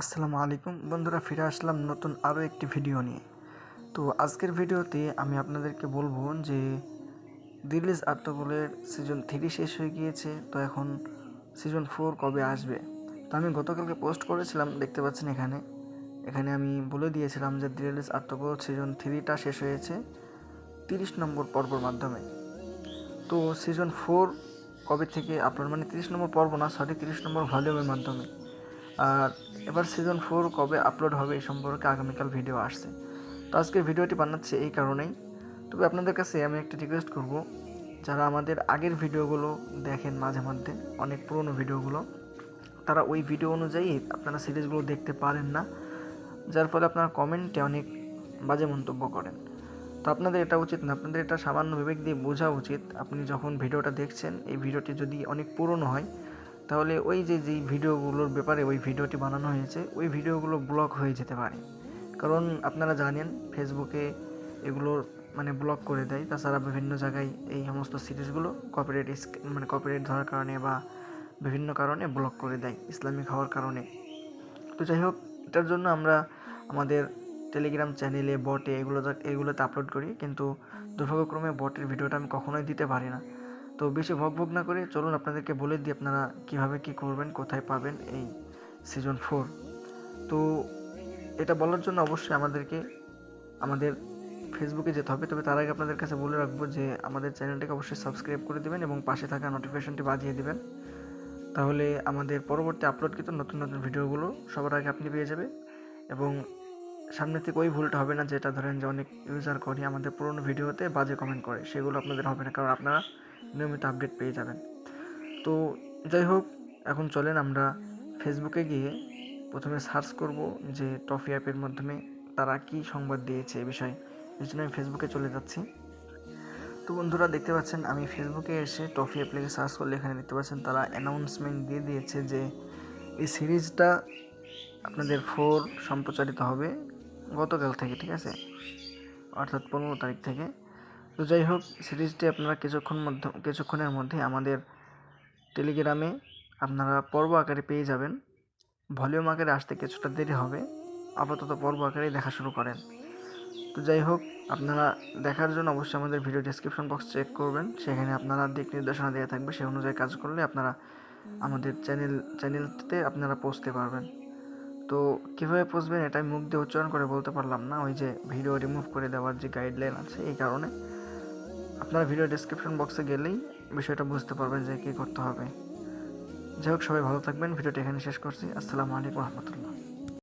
আসসালামু আলাইকুম। বন্ধুরা, ফিরে আসলাম নতুন আরও একটি ভিডিও নিয়ে। তো আজকের ভিডিওতে আমি আপনাদেরকে বলব যে দিল্লিজ আর্তগুলের সিজন থ্রি শেষ হয়ে গিয়েছে। তো এখন সিজন ফোর কবে আসবে? তো আমি গতকালকে পোস্ট করেছিলাম, দেখতে পাচ্ছেন এখানে। এখানে আমি বলে দিয়েছিলাম যে দিল্লিজ আর্তগুল সিজন থ্রিটা শেষ হয়েছে তিরিশ নম্বর পর্বর মাধ্যমে। তো সিজন ফোর কবে থেকে? আপনার মানে তিরিশ নম্বর পর্ব না সরি তিরিশ নম্বর ভলিউমের মাধ্যমে। আর এবার সিজন ফোর কবে আপলোড হবে এই সম্পর্কে আগামীকাল ভিডিও আসছে। তো আজকে ভিডিওটি বানাচ্ছি এই কারণেই। তবে আপনাদের কাছে আমি একটা রিকোয়েস্ট করব, যারা আমাদের আগের ভিডিওগুলো দেখেন মাঝে মধ্যে, অনেক পুরনো ভিডিওগুলো তারা ওই ভিডিও অনুযায়ী আপনারা সিরিজগুলো দেখতে পারেন না, যার ফলে আপনারা কমেন্টে অনেক বাজে মন্তব্য করেন। তো আপনাদের এটা উচিত না, আপনাদের এটা সামান্য বিবেক দিয়ে বোঝা উচিত। আপনি যখন ভিডিওটা দেখছেন, এই ভিডিওটি যদি অনেক পুরনো হয় তাহলে ওই যে যেই ভিডিওগুলোর ব্যাপারে ওই ভিডিওটি বানানো হয়েছে, ওই ভিডিওগুলো ব্লক হয়ে যেতে পারে। কারণ আপনারা জানেন ফেসবুকে এগুলোর মানে ব্লক করে দেয়। তাছাড়া বিভিন্ন জায়গায় এই সমস্ত সিরিজগুলো কপিরাইট মানে কপিরাইট ধরার কারণে বা বিভিন্ন কারণে ব্লক করে দেয়, ইসলামিক হওয়ার কারণে। তো যাই হোক, এটার জন্য আমরা আমাদের টেলিগ্রাম চ্যানেলে বটে এগুলো, এগুলোতে আপলোড করি। কিন্তু দুর্ভাগ্যক্রমে বটের ভিডিওটা আমি কখনোই দিতে পারি না। তো বেশি ভোগ না করে চলুন আপনাদেরকে বলে দিই আপনারা কীভাবে কী করবেন, কোথায় পাবেন এই সিজন ফোর তো এটা বলার জন্য অবশ্যই আমাদেরকে, আমাদের ফেসবুকে যেতে হবে। তবে তার আগে আপনাদের কাছে বলে রাখব যে আমাদের চ্যানেলটাকে অবশ্যই সাবস্ক্রাইব করে দেবেন এবং পাশে থাকা নোটিফিকেশনটি বাজিয়ে দেবেন। তাহলে আমাদের পরবর্তী আপলোডকৃত নতুন নতুন ভিডিওগুলো সবার আগে আপনি পেয়ে যাবে এবং সামনে থেকে ওই ভুলটা হবে না যেটা ধরেন যে অনেক ইউজার করি আমাদের পুরোনো ভিডিওতে বাজে কমেন্ট করে, সেগুলো আপনাদের হবে না, কারণ আপনারা নিয়মিত আপডেট পেয়ে যাবেন। তো যাই হোক, এখন চলেন আমরা ফেসবুকে গিয়ে প্রথমে সার্চ করব যে টফি অ্যাপের মাধ্যমে তারা কি সংবাদ দিয়েছে এ বিষয়ে। এই জন্য আমি ফেসবুকে চলে যাচ্ছি। তো বন্ধুরা, দেখতে পাচ্ছেন আমি ফেসবুকে এসে টফি অ্যাপ লিখে সার্চ করলে এখানে দেখতে পাচ্ছেন তারা অ্যানাউন্সমেন্ট দিয়ে দিয়েছে যে এই সিরিজটা আপনাদের ফোর সম্প্রচারিত হবে। গতকাল থেকে, ঠিক আছে? অর্থাৎ পনেরো তারিখ থেকে। তো যাই হোক, সিরিজটি আপনারা কিছুক্ষণ মধ্য, কিছুক্ষণের মধ্যে আমাদের টেলিগ্রামে আপনারা পর্ব আকারে পেয়ে যাবেন। ভলিউম আকারে আসতে কিছুটা দেরি হবে। আপাতত পর্ব আকারেই দেখা শুরু করেন। তো যাই হোক, আপনারা দেখার জন্য অবশ্যই আমাদের ভিডিও ডিসক্রিপশন বক্স চেক করবেন। সেখানে আপনারা দিক নির্দেশনা দেওয়া থাকবে। সেই অনুযায়ী কাজ করলে আপনারা আমাদের চ্যানেল চ্যানেলটিতে আপনারা পৌঁছতে পারবেন। তো কীভাবে পুষবেন এটা মুখ দিয়ে উচ্চারণ করে বলতে পারলাম না। ওই যে ভিডিও রিমুভ করে দেওয়ার যে গাইডলাইন আছে এই কারণে। আপনারা ভিডিও ডিসক্রিপশন বক্সে গেলেই বিষয়টা বুঝতে পারবেন যে কী করতে হবে। যাই হোক, সবাই ভালো থাকবেন। ভিডিওটি এখানে শেষ করছি। আসসালামু আলাইকুম রহমতুল্লাহ।